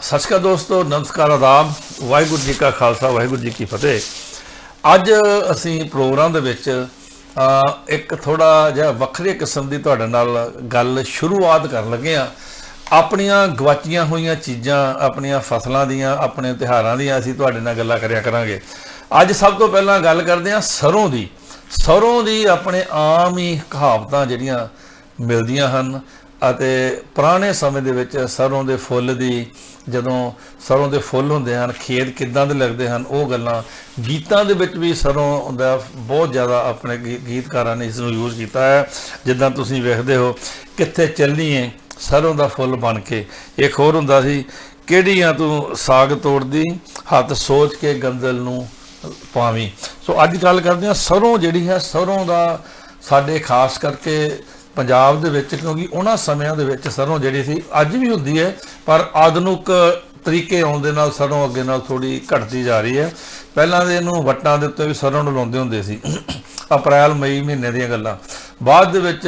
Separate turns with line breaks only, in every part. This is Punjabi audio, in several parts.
ਸਤਿ ਸ਼੍ਰੀ ਅਕਾਲ ਦੋਸਤੋ, ਨਮਸਕਾਰ, ਆਦਾਬ। ਵਾਹਿਗੁਰੂ ਜੀ ਕਾ ਖਾਲਸਾ, ਵਾਹਿਗੁਰੂ ਜੀ ਕੀ ਫਤਿਹ। ਅੱਜ ਅਸੀਂ ਪ੍ਰੋਗਰਾਮ ਦੇ ਵਿੱਚ ਇੱਕ ਥੋੜਾ ਜਿਹਾ ਵੱਖਰੇ ਕਿਸਮ ਦੀ ਤੁਹਾਡੇ ਨਾਲ ਗੱਲ ਸ਼ੁਰੂਆਤ ਕਰਨ ਲੱਗੇ ਆ ਆਪਣੀਆਂ ਗਵਾਚੀਆਂ ਹੋਈਆਂ ਚੀਜ਼ਾਂ, ਆਪਣੀਆਂ ਫਸਲਾਂ ਦੀਆਂ, ਆਪਣੇ ਤਿਉਹਾਰਾਂ ਦੀਆਂ ਅਸੀਂ ਤੁਹਾਡੇ ਨਾਲ ਗੱਲਾਂ ਕਰਿਆ ਕਰਾਂਗੇ। ਅੱਜ ਸਭ ਤੋਂ ਪਹਿਲਾਂ ਗੱਲ ਕਰਦੇ ਆ ਸਰੋਂ ਦੀ। ਸਰੋਂ ਦੀ ਆਪਣੇ ਆਮ ਹੀ ਕਹਾਵਤਾਂ ਜਿਹੜੀਆਂ ਮਿਲਦੀਆਂ ਹਨ। ਅਤੇ ਪੁਰਾਣੇ ਸਮੇਂ ਦੇ ਵਿੱਚ ਸਰੋਂ ਦੇ ਫੁੱਲ ਦੀ ਜਦੋਂ ਸਰੋਂ ਦੇ ਫੁੱਲ ਹੁੰਦੇ ਹਨ, ਖੇਤ ਕਿੱਦਾਂ ਦੇ ਲੱਗਦੇ ਹਨ, ਉਹ ਗੱਲਾਂ ਗੀਤਾਂ ਦੇ ਵਿੱਚ ਵੀ ਸਰੋਂ ਦਾ ਬਹੁਤ ਜ਼ਿਆਦਾ ਆਪਣੇ ਗੀ- ਗੀਤਕਾਰਾਂ ਨੇ ਇਸ ਨੂੰ ਯੂਜ਼ ਕੀਤਾ ਹੈ। ਜਿੱਦਾਂ ਤੁਸੀਂ ਵੇਖਦੇ ਹੋ, ਕਿੱਥੇ ਚੱਲਣੀ ਸਰੋਂ ਦਾ ਫੁੱਲ ਬਣ ਕੇ। ਇੱਕ ਹੋਰ ਹੁੰਦਾ ਸੀ, ਕਿਹੜੀਆਂ ਤੂੰ ਸਾਗ ਤੋੜਦੀ, ਹੱਥ ਸੋਚ ਕੇ ਗੰਦਲ ਨੂੰ ਪਾਵੀਂ। ਸੋ ਅੱਜ ਗੱਲ ਕਰਦੇ ਹਾਂ, ਸਰੋਂ ਜਿਹੜੀ ਹੈ, ਸਰੋਂ ਦਾ ਸਾਡੇ ਖਾਸ ਕਰਕੇ ਪੰਜਾਬ ਦੇ ਵਿੱਚ, ਕਿਉਂਕਿ ਉਹਨਾਂ ਸਮਿਆਂ ਦੇ ਵਿੱਚ ਸਰੋਂ ਜਿਹੜੀ ਸੀ, ਅੱਜ ਵੀ ਹੁੰਦੀ ਹੈ, ਪਰ ਆਧੁਨਿਕ ਤਰੀਕੇ ਆਉਣ ਦੇ ਨਾਲ ਸਰੋਂ ਅੱਗੇ ਨਾਲ ਥੋੜੀ ਘਟਦੀ ਜਾ ਰਹੀ ਹੈ। ਪਹਿਲਾਂ ਦੇ ਇਹਨੂੰ ਵੱਟਾਂ ਦੇ ਉੱਤੇ ਵੀ ਸਰੋਂ ਨੂੰ ਲਾਉਂਦੇ ਹੁੰਦੇ ਸੀ। ਅਪ੍ਰੈਲ, ਮਈ ਮਹੀਨੇ ਦੀਆਂ ਗੱਲਾਂ। ਬਾਅਦ ਦੇ ਵਿੱਚ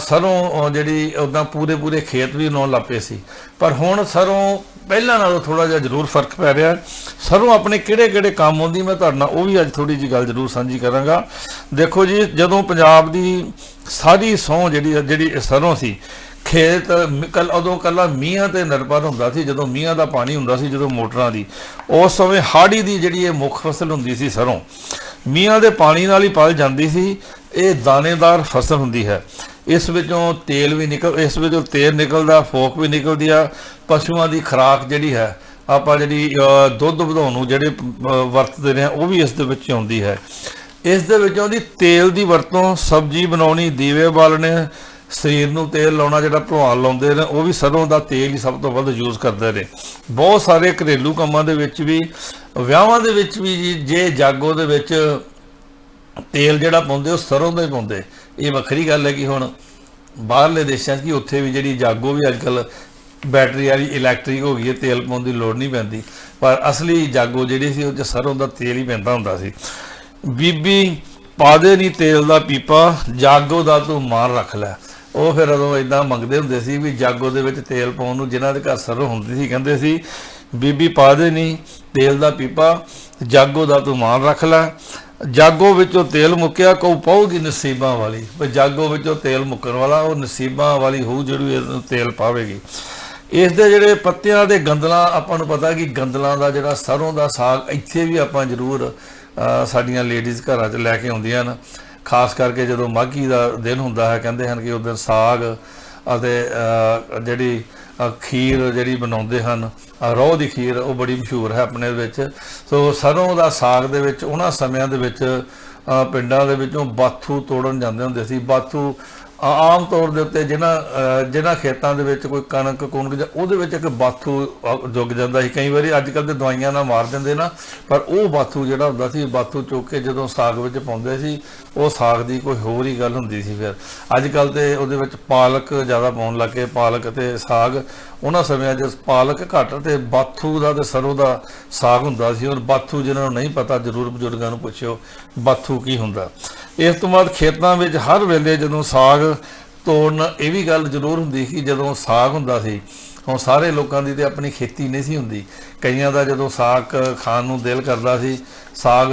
ਸਰੋਂ ਜਿਹੜੀ ਉਦਾਂ ਪੂਰੇ ਪੂਰੇ ਖੇਤ ਵੀ ਲਾਉਣ ਲੱਪੇ ਸੀ। ਪਰ ਹੁਣ ਸਰੋਂ ਪਹਿਲਾਂ ਨਾਲੋਂ ਥੋੜਾ ਜਿਹਾ ਜ਼ਰੂਰ ਫ਼ਰਕ ਪੈ ਰਿਹਾ। ਹੈ। ਸਰੋਂ ਆਪਣੇ ਕਿਹੜੇ ਕਿਹੜੇ ਕੰਮ ਆਉਂਦੀ ਮੈਂ ਤੁਹਾਡੇ ਨਾਲ ਉਹ ਵੀ ਅੱਜ ਥੋੜੀ ਜੀ ਗੱਲ ਜ਼ਰੂਰ ਸਾਂਝੀ ਕਰਾਂਗਾ। ਦੇਖੋ ਜੀ, ਜਦੋਂ ਪੰਜਾਬ ਦੀ ਸਾਰੀ ਸੌ ਜਿਹੜੀ ਜਿਹੜੀ ਸਰੋਂ ਸੀ, ਖੇਤ ਕੱਲ ਉਦੋਂ ਕੱਲਾ ਮੀਂਹਾਂ ਤੇ ਨਿਰਭਰ ਹੁੰਦਾ ਸੀ, ਜਦੋਂ ਮੀਂਹਾਂ ਦਾ ਪਾਣੀ ਹੁੰਦਾ ਸੀ, ਜਦੋਂ ਮੋਟਰਾਂ ਦੀ। ਉਸ ਸਮੇਂ ਹਾੜੀ ਦੀ ਜਿਹੜੀ ਇਹ ਮੁੱਖ ਫਸਲ ਹੁੰਦੀ ਸੀ ਸਰੋਂ। ਮੀਂਹਾਂ ਦੇ ਪਾਣੀ ਨਾਲ ਹੀ ਪਲ ਜਾਂਦੀ ਸੀ। ਇਹ ਦਾਣੇਦਾਰ ਫਸਲ ਹੁੰਦੀ ਹੈ। ਇਸ ਵਿੱਚੋਂ ਤੇਲ ਵੀ ਨਿਕਲ ਇਸ ਵਿੱਚੋਂ ਤੇਲ ਨਿਕਲਦਾ ਫੋਕ ਵੀ ਨਿਕਲਦੀ ਆ। ਪਸ਼ੂਆਂ ਦੀ ਖੁਰਾਕ ਜਿਹੜੀ ਹੈ ਆਪਾਂ ਜਿਹੜੀ ਦੁੱਧ ਵਧਾਉਣ ਨੂੰ ਜਿਹੜੇ ਅ, ਵਰਤਦੇ ਨੇ ਉਹ ਵੀ ਇਸ ਦੇ ਵਿੱਚ ਆਉਂਦੀ ਹੈ। ਇਸ ਦੇ ਵਿੱਚੋਂ ਦੀ ਤੇਲ ਦੀ ਵਰਤੋਂ ਸਬਜ਼ੀ ਬਣਾਉਣੀ ਦੀਵੇ ਬਾਲਣੇ ਸਰੀਰ ਨੂੰ ਤੇਲ ਲਾਉਣਾ ਜਿਹੜਾ ਭਲਵਾਨ ਲਾਉਂਦੇ ਨੇ ਉਹ ਵੀ ਸਰੋਂ ਦਾ ਤੇਲ ਹੀ ਸਭ ਤੋਂ ਵੱਧ ਯੂਜ਼ ਕਰਦੇ ਨੇ। ਬਹੁਤ ਸਾਰੇ ਘਰੇਲੂ ਕੰਮਾਂ ਦੇ ਵਿੱਚ ਵੀ ਵਿਆਹਾਂ ਦੇ ਵਿੱਚ ਵੀ ਜੀ, ਜੇ ਜਾਗੋ ਦੇ ਵਿੱਚ ਤੇਲ ਜਿਹੜਾ ਪਾਉਂਦੇ ਉਹ ਸਰੋਂ ਦਾ ਹੀ ਪਾਉਂਦੇ। ਇਹ ਵੱਖਰੀ ਗੱਲ ਹੈ ਕਿ ਹੁਣ ਬਾਹਰਲੇ ਦੇਸ਼ਾਂ 'ਚ ਕਿ ਉੱਥੇ ਵੀ ਜਿਹੜੀ ਜਾਗੋ ਵੀ ਅੱਜਕੱਲ ਬੈਟਰੀ ਵਾਲੀ ਇਲੈਕਟ੍ਰਿਕ ਹੋ ਗਈ ਹੈ, ਤੇਲ ਪਾਉਣ ਦੀ ਲੋੜ ਨਹੀਂ ਪੈਂਦੀ। ਪਰ ਅਸਲੀ ਜਾਗੋ ਜਿਹੜੀ ਸੀ, ਉਹ 'ਚ ਸਰੋਂ ਦਾ ਤੇਲ ਹੀ ਪੈਂਦਾ ਹੁੰਦਾ ਸੀ। ਬੀਬੀ ਪਾ ਦੇ ਨਹੀਂ ਤੇਲ ਦਾ ਪੀਪਾ, ਜਾਗੋ ਦਾ ਤੂੰ ਮਾਰ ਰੱਖ ਲੈ। ਉਹ ਫਿਰ ਉਦੋਂ ਇਦਾਂ ਮੰਗਦੇ ਹੁੰਦੇ ਸੀ ਵੀ ਜਾਗੋ ਦੇ ਵਿੱਚ ਤੇਲ ਪਾਉਣ ਨੂੰ ਜਿਨ੍ਹਾਂ ਦੇ ਘਰ ਸਰੋਂ ਹੁੰਦੀ ਸੀ, ਕਹਿੰਦੇ ਸੀ, ਬੀਬੀ ਪਾ ਦੇ ਨਹੀਂ ਤੇਲ ਦਾ ਪੀਪਾ, ਜਾਗੋ ਦਾ ਤੂੰ ਮਾਰ ਰੱਖ ਲੈ। ਜਾਗੋ ਵਿੱਚੋਂ ਤੇਲ ਮੁੱਕਿਆ ਕੋ ਪਾਉਗੀ ਨਸੀਬਾਂ ਵਾਲੀ। ਵੀ ਜਾਗੋ ਵਿੱਚੋਂ ਤੇਲ ਮੁੱਕਣ ਵਾਲਾ, ਉਹ ਨਸੀਬਾਂ ਵਾਲੀ ਹੋਊ ਜਿਹੜੀ ਇਹਨੂੰ ਤੇਲ ਪਾਵੇਗੀ। ਇਸ ਦੇ ਜਿਹੜੇ ਪੱਤਿਆਂ ਦੇ ਗੰਦਲਾਂ ਆਪਾਂ ਨੂੰ ਪਤਾ ਕਿ ਗੰਦਲਾਂ ਦਾ ਜਿਹੜਾ ਸਰੋਂ ਦਾ ਸਾਗ, ਇੱਥੇ ਵੀ ਆਪਾਂ ਜ਼ਰੂਰ ਸਾਡੀਆਂ ਲੇਡੀਜ਼ ਘਰਾਂ 'ਚ ਲੈ ਕੇ ਆਉਂਦੀਆਂ ਹਨ। ਖਾਸ ਕਰਕੇ ਜਦੋਂ ਮਾਘੀ ਦਾ ਦਿਨ ਹੁੰਦਾ ਹੈ, ਕਹਿੰਦੇ ਹਨ ਕਿ ਉਸ ਦਿਨ ਸਾਗ ਅਤੇ ਜਿਹੜੀ ਖੀਰ ਜਿਹੜੀ ਬਣਾਉਂਦੇ ਹਨ ਰੋਹ ਦੀ ਖੀਰ ਉਹ ਬੜੀ ਮਸ਼ਹੂਰ ਹੈ ਆਪਣੇ ਵਿੱਚ। ਸੋ ਸਰੋਂ ਦਾ ਸਾਗ ਦੇ ਵਿੱਚ, ਉਹਨਾਂ ਸਮਿਆਂ ਦੇ ਵਿੱਚ ਪਿੰਡਾਂ ਦੇ ਵਿੱਚੋਂ ਬਾਥੂ ਤੋੜਨ ਜਾਂਦੇ ਹੁੰਦੇ ਸੀ। ਬਾਥੂ ਆਮ ਤੌਰ ਦੇ ਉੱਤੇ ਜਿਹਨਾਂ ਜਿਹਨਾਂ ਖੇਤਾਂ ਦੇ ਵਿੱਚ ਕੋਈ ਕਣਕ ਕੁਣਕ ਜਾਂ ਉਹਦੇ ਵਿੱਚ ਇੱਕ ਬਾਥੂ ਅ, ਜੁਗ ਜਾਂਦਾ ਸੀ। ਕਈ ਵਾਰੀ ਅੱਜ ਕੱਲ ਤੇ ਦਵਾਈਆਂ ਨਾਲ ਮਾਰ ਦਿੰਦੇ ਨਾ ਪਰ ਉਹ ਬਾਥੂ ਜਿਹੜਾ ਹੁੰਦਾ ਸੀ ਬਾਥੂ ਚੁੱਕ ਕੇ ਜਦੋਂ ਸਾਗ ਵਿੱਚ ਪਾਉਂਦੇ ਸੀ ਉਹ ਸਾਗ ਦੀ ਕੋਈ ਹੋਰ ਹੀ ਗੱਲ ਹੁੰਦੀ ਸੀ ਫਿਰ। ਅੱਜ ਕੱਲ ਤੇ ਉਹਦੇ ਵਿੱਚ ਪਾਲਕ ਜ਼ਿਆਦਾ ਪਾਉਣ ਲੱਗੇ ਪਾਲਕ ਤੇ ਸਾਗ। ਉਹਨਾਂ ਸਮਿਆਂ 'ਚ ਪਾਲਕ ਘੱਟ ਤੇ ਬਾਥੂ ਦਾ ਤੇ ਸਰੋਂ ਦਾ ਸਾਗ ਹੁੰਦਾ ਸੀ। ਔਰ ਬਾਥੂ ਜਿਹਨਾਂ ਨੂੰ ਨਹੀਂ ਪਤਾ ਜ਼ਰੂਰ ਬਜ਼ੁਰਗਾਂ ਨੂੰ ਪੁੱਛਿਓ ਬਾਥੂ ਕੀ ਹੁੰਦਾ। ਇਸ ਤੋਂ ਬਾਅਦ ਖੇਤਾਂ ਵਿੱਚ ਹਰ ਵੇਲੇ ਜਦੋਂ ਸਾਗ ਤੋੜਨ ਇਹ ਵੀ ਗੱਲ ਜ਼ਰੂਰ ਹੁੰਦੀ ਸੀ, ਜਦੋਂ ਸਾਗ ਹੁੰਦਾ ਸੀ, ਹੁਣ ਸਾਰੇ ਲੋਕਾਂ ਦੀ ਤੇ ਆਪਣੀ ਖੇਤੀ ਨਹੀਂ ਸੀ ਹੁੰਦੀ। ਕਈਆਂ ਦਾ ਜਦੋਂ ਸਾਗ ਖਾਣ ਨੂੰ ਦਿਲ ਕਰਦਾ ਸੀ, ਸਾਗ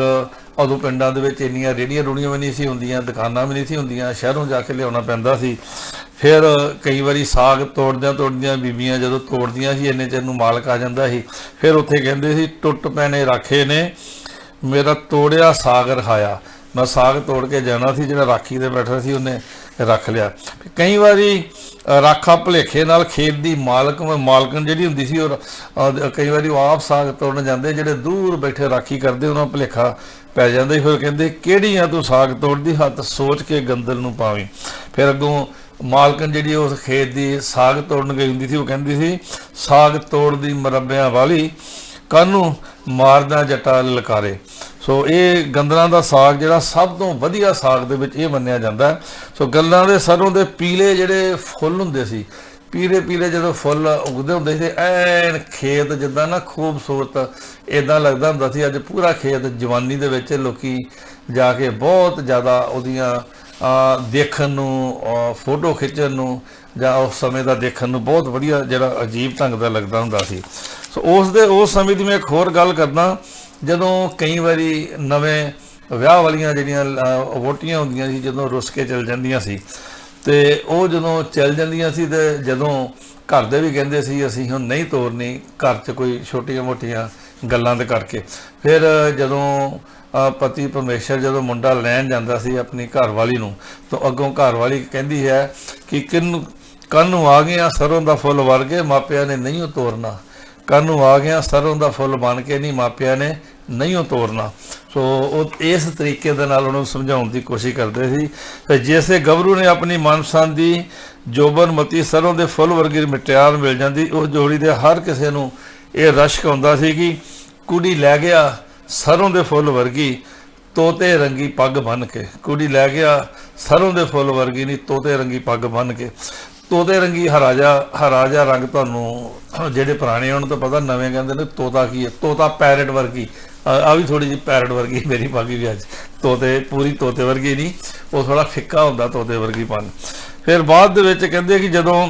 ਉਦੋਂ ਪਿੰਡਾਂ ਦੇ ਵਿੱਚ ਇੰਨੀਆਂ ਰੇੜੀਆਂ ਰੂੜੀਆਂ ਵੀ ਨਹੀਂ ਸੀ ਹੁੰਦੀਆਂ, ਦੁਕਾਨਾਂ ਵੀ ਨਹੀਂ ਸੀ ਹੁੰਦੀਆਂ, ਸ਼ਹਿਰੋਂ ਜਾ ਕੇ ਲਿਆਉਣਾ ਪੈਂਦਾ ਸੀ। ਫਿਰ ਕਈ ਵਾਰੀ ਸਾਗ ਤੋੜਦਿਆਂ ਤੋੜਦਿਆਂ ਬੀਬੀਆਂ ਜਦੋਂ ਤੋੜਦੀਆਂ ਸੀ, ਇੰਨੇ ਚਿਰ ਨੂੰ ਮਾਲਕ ਆ ਜਾਂਦਾ ਸੀ। ਫਿਰ ਉੱਥੇ ਕਹਿੰਦੇ ਸੀ, ਟੁੱਟ ਪੈਣੇ ਰਾਖੇ ਨੇ, ਮੇਰਾ ਤੋੜਿਆ ਸਾਗ ਰਖਾਇਆ। ਮੈਂ ਸਾਗ ਤੋੜ ਕੇ ਜਾਣਾ ਸੀ, ਜਿਹੜਾ ਰਾਖੀ ਤੇ ਬੈਠਾ ਸੀ ਉਹਨੇ। ਰੱਖ ਲਿਆ। ਕਈ ਵਾਰੀ ਰਾਖਾ ਭਲੇਖੇ ਨਾਲ ਖੇਤ ਦੀ ਮਾਲਕ ਮਾਲਕਨ ਜਿਹੜੀ ਹੁੰਦੀ ਸੀ ਉਹ ਕਈ ਵਾਰੀ ਉਹ ਆਪ ਸਾਗ ਤੋੜਨ ਜਾਂਦੇ, ਜਿਹੜੇ ਦੂਰ ਬੈਠੇ ਰਾਖੀ ਕਰਦੇ, ਉਹਨਾਂ ਨੂੰ ਭਲੇਖਾ ਪੈ ਜਾਂਦਾ ਸੀ। ਫਿਰ ਕਹਿੰਦੇ, ਕਿਹੜੀਆਂ ਤੂੰ ਸਾਗ ਤੋੜਦੀ, ਹੱਥ ਸੋਚ ਕੇ ਗੰਦਲ ਨੂੰ ਪਾਵੀਂ? ਫਿਰ ਅੱਗੋਂ ਮਾਲਕਨ ਜਿਹੜੀ ਉਸ ਖੇਤ ਦੀ ਸਾਗ ਤੋੜਨ ਗਈ ਹੁੰਦੀ ਸੀ, ਉਹ ਕਹਿੰਦੀ ਸੀ, ਸਾਗ ਤੋੜਦੀ ਮਰੱਬਿਆਂ ਵਾਲੀ ਕਾਨੂੰ ਮਾਰਦਾ ਜੱਟਾ ਲਕਾਰੇ ਸੋ ਇਹ ਗੰਦਲਾਂ ਦਾ ਸਾਗ ਜਿਹੜਾ ਸਭ ਤੋਂ ਵਧੀਆ ਸਾਗ ਦੇ ਵਿੱਚ ਇਹ ਮੰਨਿਆ ਜਾਂਦਾ ਸੋ ਗੱਲਾਂ ਦੇ ਸਰੋਂ ਦੇ ਪੀਲੇ ਜਿਹੜੇ ਫੁੱਲ ਹੁੰਦੇ ਸੀ, ਪੀਲੇ ਪੀਲੇ ਜਦੋਂ ਫੁੱਲ ਉਗਦੇ ਹੁੰਦੇ ਸੀ ਐਨ ਖੇਤ ਜਿੱਦਾਂ ਨਾ ਖੂਬਸੂਰਤ ਇਦਾਂ ਲੱਗਦਾ ਹੁੰਦਾ ਸੀ। ਅੱਜ ਪੂਰਾ ਖੇਤ ਜਵਾਨੀ ਦੇ ਵਿੱਚ ਲੋਕੀ ਜਾ ਕੇ ਬਹੁਤ ਜ਼ਿਆਦਾ ਉਹਦੀਆਂ ਦੇਖਣ ਨੂੰ ਫੋਟੋ ਖਿੱਚਣ ਨੂੰ ਜਾਂ ਉਸ ਸਮੇਂ ਦਾ ਦੇਖਣ ਨੂੰ ਬਹੁਤ ਵਧੀਆ ਜਿਹੜਾ ਅਜੀਬ ਢੰਗ ਦਾ ਲੱਗਦਾ ਹੁੰਦਾ ਸੀ। ਸੋ ਉਸ ਦੇ, ਉਸ ਸਮੇਂ ਦੀ ਮੈਂ ਇੱਕ ਹੋਰ ਗੱਲ ਕਰਦਾ। ਜਦੋਂ ਕਈ ਵਾਰੀ ਨਵੇਂ ਵਿਆਹ ਵਾਲੀਆਂ ਜਿਹੜੀਆਂ ਅਹ, ਹੁੰਦੀਆਂ ਸੀ ਜਦੋਂ ਰੁੱਸ ਕੇ ਚਲ ਜਾਂਦੀਆਂ ਸੀ ਤੇ ਉਹ ਜਦੋਂ ਚਲ ਜਾਂਦੀਆਂ ਸੀ ਤੇ ਜਦੋਂ ਘਰ ਦੇ ਵੀ ਕਹਿੰਦੇ ਸੀ ਅਸੀਂ ਹੁਣ ਨਹੀਂ ਤੋਰਨੀ ਘਰ 'ਚ ਕੋਈ ਛੋਟੀਆਂ-ਮੋਟੀਆਂ ਗੱਲਾਂ ਦੇ ਕਰਕੇ। ਫਿਰ ਜਦੋਂ ਪਤੀ ਪਰਮੇਸ਼ਰ ਜਦੋਂ ਮੁੰਡਾ ਲੈਣ ਜਾਂਦਾ ਸੀ ਆਪਣੀ ਘਰ ਵਾਲੀ ਨੂੰ ਤਾਂ ਅੱਗੋਂ ਘਰ ਵਾਲੀ ਕਹਿੰਦੀ ਹੈ ਕਿ ਕਿੰਨ ਕੰਨ ਨੂੰ ਆ ਗਿਆ ਸਰੋਂ ਦਾ ਫੁੱਲ ਵਰਗੇ ਮਾਪਿਆਂ ਨੇ ਨਹੀਂ ਉਹ ਤੋਰਨਾ। ਕੰਨ ਨੂੰ ਆ ਗਿਆ ਸਰੋਂ ਦਾ ਫੁੱਲ ਬਣ ਕੇ ਨਹੀਂ ਮਾਪਿਆਂ ਨੇ ਨਹੀਂ ਉਹ ਤੋਰਨਾ। ਸੋ ਉਹ ਇਸ ਤਰੀਕੇ ਦੇ ਨਾਲ ਉਹਨੂੰ ਸਮਝਾਉਣ ਦੀ ਕੋਸ਼ਿਸ਼ ਕਰਦੇ ਸੀ। ਤੇ ਜਿਸੇ ਗੱਭਰੂ ਨੇ ਆਪਣੀ ਮਨਪਸੰਦ ਦੀ ਜੋਬਨਮਤੀ ਸਰੋਂ ਦੇ ਫੁੱਲ ਵਰਗੀ ਮਟਿਆਰ ਮਿਲ ਜਾਂਦੀ, ਉਹ ਜੋੜੀ ਦੇ ਹਰ ਕਿਸੇ ਨੂੰ ਇਹ ਰਸ਼ਕ ਹੁੰਦਾ ਸੀ ਕਿ ਕੁੜੀ ਲੈ ਗਿਆ ਸਰੋਂ ਦੇ ਫੁੱਲ ਵਰਗੀ, ਤੋਤੇ ਰੰਗੀ ਪੱਗ ਬੰਨ ਕੇ। ਕੁੜੀ ਲੈ ਗਿਆ ਸਰੋਂ ਦੇ ਫੁੱਲ ਵਰਗੀ ਨਹੀਂ, ਤੋਤੇ ਰੰਗੀ ਪੱਗ ਬੰਨ ਕੇ। ਤੋਤੇ ਰੰਗੀ ਹਰਾਜਾ ਹਰਾਜਾ ਰੰਗ ਤੁਹਾਨੂੰ ਜਿਹੜੇ ਪੁਰਾਣੇ ਉਹਨਾਂ ਤੋਂ ਪਤਾ, ਨਵੇਂ ਕਹਿੰਦੇ ਨੇ ਤੋਤਾ ਕੀ ਹੈ? ਤੋਤਾ ਪੈਰਟ ਵਰਗੀ। ਆ ਵੀ ਥੋੜੀ ਜਿਹੀ ਪੈਰਟ ਵਰਗੀ ਮੇਰੀ ਪੱਗ ਵੀ ਅੱਜ। ਤੋਤੇ, ਪੂਰੀ ਤੋਤੇ ਵਰਗੀ ਨਹੀਂ, ਉਹ ਥੋੜਾ ਫਿੱਕਾ ਹੁੰਦਾ ਤੋਤੇ ਵਰਗੀ ਪਨ। ਫਿਰ ਬਾਅਦ ਦੇ ਵਿੱਚ ਕਹਿੰਦੇ ਕਿ ਜਦੋਂ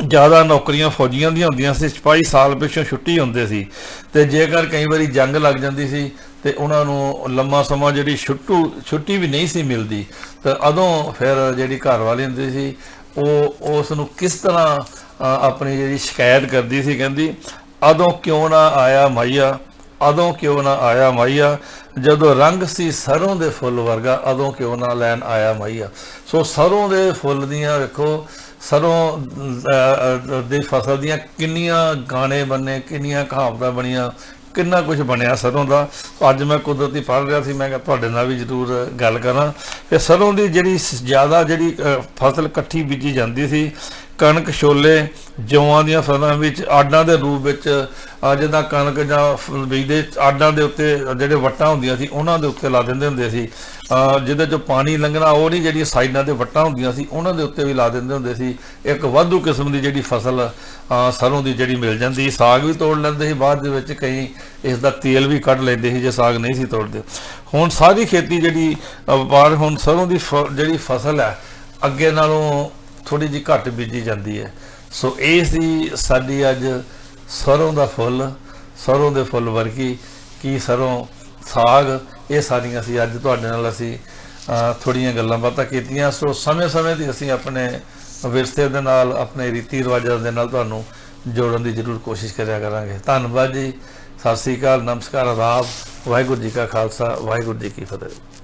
ਜ਼ਿਆਦਾ ਨੌਕਰੀਆਂ ਫੌਜੀਆਂ ਦੀਆਂ ਹੁੰਦੀਆਂ ਸੀ, ਸਿਪਾਹੀ ਸਾਲ ਪਿੱਛੋਂ ਛੁੱਟੀ ਹੁੰਦੇ ਸੀ, ਤੇ ਜੇਕਰ ਕਈ ਵਾਰੀ ਜੰਗ ਲੱਗ ਜਾਂਦੀ ਸੀ, ਤੇ ਉਹਨਾਂ ਨੂੰ ਲੰਮਾ ਸਮਾਂ ਜਿਹੜੀ ਛੁੱਟੂ, ਛੁੱਟੀ ਵੀ ਨਹੀਂ ਸੀ ਮਿਲਦੀ, ਤਾਂ ਉਦੋਂ ਫਿਰ ਜਿਹੜੀ ਘਰ ਵਾਲੀ ਹੁੰਦੀ ਸੀ, ਉਹ ਉਸ ਨੂੰ ਕਿਸ ਤਰ੍ਹਾਂ ਆਪਣੀ ਜਿਹੜੀ ਸ਼ਿਕਾਇਤ ਕਰਦੀ ਸੀ, ਕਹਿੰਦੀ ਅਦੋਂ ਕਿਉਂ ਨਾ ਆਇਆ ਮਾਈਆ? ਉਦੋਂ ਕਿਉਂ ਨਾ ਆਇਆ ਮਾਈਆ? ਜਦੋਂ ਰੰਗ ਸੀ ਸਰੋਂ ਦੇ ਫੁੱਲ ਵਰਗਾ ਉਦੋਂ ਕਿਉਂ ਨਾ ਲੈਣ ਆਇਆ ਮਾਈਆ? ਸੋ ਸਰੋਂ ਦੇ ਫੁੱਲ ਦੀਆਂ ਵੇਖੋ ਸਰੋਂ ਅਹ, ਦੀ ਫਸਲ ਦੀਆਂ ਕਿੰਨੀਆਂ ਗਾਣੇ ਬੰਨੇ ਕਿੰਨੀਆਂ ਕਹਾਵਤਾਂ ਬਣੀਆਂ ਕਿੰਨਾ ਕੁਝ ਬਣਿਆ ਸਰੋਂ ਦਾ। ਅੱਜ ਮੈਂ ਕੁਦਰਤੀ ਪੜ੍ਹ ਰਿਹਾ ਸੀ ਮੈਂ ਕਿਹਾ ਤੁਹਾਡੇ ਨਾਲ ਵੀ ਜ਼ਰੂਰ ਗੱਲ ਕਰਾਂ। ਕਿ ਸਰੋਂ ਦੀ ਜਿਹੜੀ ਸ- ਜ਼ਿਆਦਾ ਜਿਹੜੀ ਫਸਲ ਇਕੱਠੀ ਬੀਜੀ ਜਾਂਦੀ ਸੀ ਕਣਕ ਛੋਲੇ ਜੌਆਂ ਦੀਆਂ ਫਸਲਾਂ ਵਿੱਚ ਆਡਾਂ ਦੇ ਰੂਪ ਵਿੱਚ ਅਹ, ਜਿੱਦਾਂ ਕਣਕ ਜਾਂ ਫ- ਬੀਜਦੇ ਆਡਾਂ ਦੇ ਉੱਤੇ ਜਿਹੜੇ ਵੱਟਾਂ ਹੁੰਦੀਆਂ ਸੀ ਉਹਨਾਂ ਦੇ ਉੱਤੇ ਲਾ ਦਿੰਦੇ ਹੁੰਦੇ ਸੀ। ਜਿਹਦੇ ਚੋਂ ਪਾਣੀ ਲੰਘਣਾ ਉਹ ਨਹੀਂ ਜਿਹੜੀਆਂ ਸਾਈਡਾਂ ਤੇ ਵੱਟਾਂ ਹੁੰਦੀਆਂ ਸੀ ਉਹਨਾਂ ਦੇ ਉੱਤੇ ਵੀ ਲਾ ਦਿੰਦੇ ਹੁੰਦੇ ਸੀ। ਇੱਕ ਵਾਧੂ ਕਿਸਮ ਦੀ ਜਿਹੜੀ ਫਸਲ ਅਹ, ਸਰੋਂ ਦੀ ਜਿਹੜੀ ਮਿਲ ਜਾਂਦੀ ਸਾਗ ਵੀ ਤੋੜ ਲੈਂਦੇ ਸੀ ਬਾਅਦ ਦੇ ਵਿੱਚ ਕਈ ਇਸ ਦਾ ਤੇਲ ਵੀ ਕੱਢ ਲੈਂਦੇ ਸੀ ਜੇ ਸਾਗ ਨਹੀਂ ਸੀ ਤੋੜਦੇ। ਹੁਣ ਸਾਰੀ ਖੇਤੀ ਜਿਹੜੀ ਵਪਾਰ ਹੁਣ ਸਰੋਂ ਦੀ ਫ- ਜਿਹੜੀ ਫਸਲ ਹੈ ਅੱਗੇ ਨਾਲੋਂ ਥੋੜੀ ਜਿਹੀ ਘੱਟ ਬੀਜੀ ਜਾਂਦੀ ਹੈ। ਸੋ ਇਹ ਸੀ ਸਾਡੀ ਅੱਜ ਸਰੋਂ ਦਾ ਫੁੱਲ ਸਰੋਂ ਦੇ ਫੁੱਲ ਵਰਗੀ ਕੀ ਸਰੋਂ ਸਾਗ ਇਹ ਸਾਰੀਆਂ ਸੀ ਅੱਜ ਤੁਹਾਡੇ ਨਾਲ ਅਸੀਂ ਅਹ, ਥੋੜੀਆਂ ਗੱਲਾਂ ਬਾਤਾਂ ਕੀਤੀਆਂ। ਸੋ ਸਮੇਂ-ਸਮੇਂ ਦੀ ਅਸੀਂ ਆਪਣੇ ਵਿਰਸੇ ਦੇ ਨਾਲ ਆਪਣੇ ਰੀਤੀ ਰਿਵਾਜਾਂ ਦੇ ਨਾਲ ਤੁਹਾਨੂੰ ਜੋੜਨ ਦੀ ਜ਼ਰੂਰ ਕੋਸ਼ਿਸ਼ ਕਰਿਆ ਕਰਾਂਗੇ। ਧੰਨਵਾਦ ਜੀ। ਸਤਿ ਸ੍ਰੀ ਅਕਾਲ ਨਮਸਕਾਰ ਆਦਾਬ ਵਾਹਿਗੁਰੂ ਜੀ ਕਾ ਖਾਲਸਾ ਵਾਹਿਗੁਰੂ ਜੀ ਕੀ ਫਤਿਹ।